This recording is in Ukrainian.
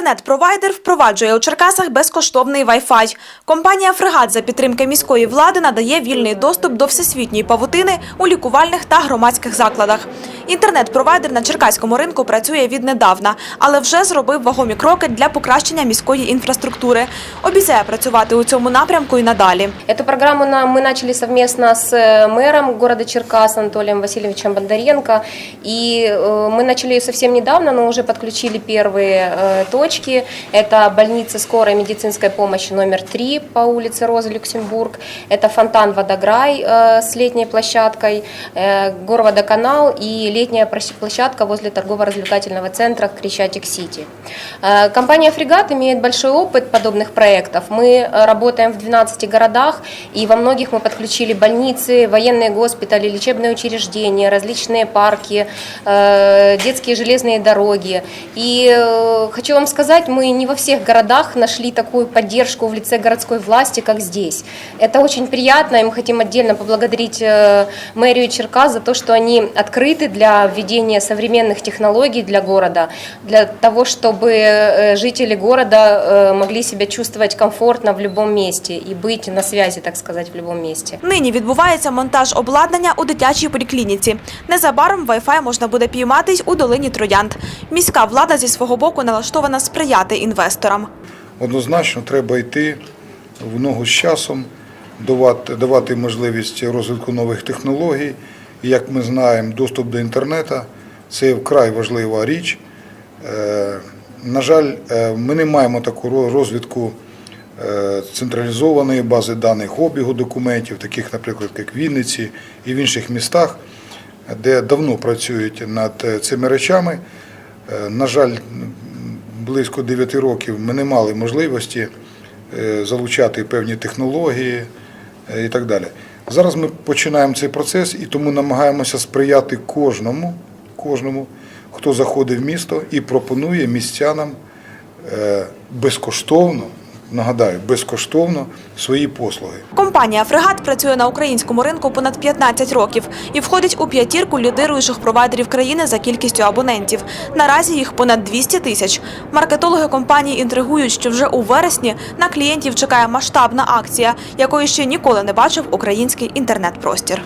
Інтернет-провайдер впроваджує у Черкасах безкоштовний Wi-Fi. Компанія «Фрегат» за підтримки міської влади надає вільний доступ до всесвітньої павутини у лікувальних та громадських закладах. Інтернет-провайдер на черкаському ринку працює віднедавна, але вже зробив вагомі кроки для покращення міської інфраструктури. Обіцяє працювати у цьому напрямку і надалі. Эту программу нам, мы начали совместно с э, мэром города Черкас Анатолием Васильевичем Бондаренко. И э, мы начали ее совсем недавно, но уже подключили первые э, точки. Это больница скорой медицинской помощи номер 3 по улице Розы Люксембург. Это фонтан Водограй э, с летней площадкой, э, Горводоканал и летняя площадка возле торгово-развлекательного центра Крещатик-Сити. Э, Компания «Фрегат» имеет большой опыт подобных проектов. Мы э, работаем в 12 городах, и во многих мы подключили больницы, военные госпитали, лечебные учреждения, различные парки, э, детские железные дороги. И хочу вам сказать, мы не во всех городах нашли такую поддержку в лице городской власти, как здесь. Это очень приятно, и мы хотим отдельно поблагодарить мэрию Черкас за то, что они открыты для введения современных технологий для города, для того, чтобы э, жители города э, могли себя чувствовать комфортно в любом месте и быть на связи, так сказать, в любом месте. Нині відбувається монтаж обладнання у дитячій поліклініці. Незабаром Wi-Fi можна буде пійматись у долині Троянд. Міська влада зі свого боку налаштована сприяти інвесторам. Однозначно треба йти в ногу з часом, давати, давати можливість розвитку нових технологій. Як ми знаємо, доступ до інтернету це вкрай важлива річ. Е, На жаль, е, ми не маємо таку ро- розвитку е, централізованої бази даних обігу документів, таких, наприклад, як в Вінниці і в інших містах, де давно працюють над цими речами. На жаль, близько 9 років ми не мали можливості залучати певні технології і так далі. Зараз ми починаємо цей процес і тому намагаємося сприяти кожному, кожному, хто заходить в місто і пропонує містянам е, безкоштовно, нагадаю, безкоштовно свої послуги. Компанія «Фрегат» працює на українському ринку понад 15 років і входить у п'ятірку лідируючих провайдерів країни за кількістю абонентів. Наразі їх понад 200 тисяч. Маркетологи компанії інтригують, що вже у вересні на клієнтів чекає масштабна акція, якої ще ніколи не бачив український інтернет-простір.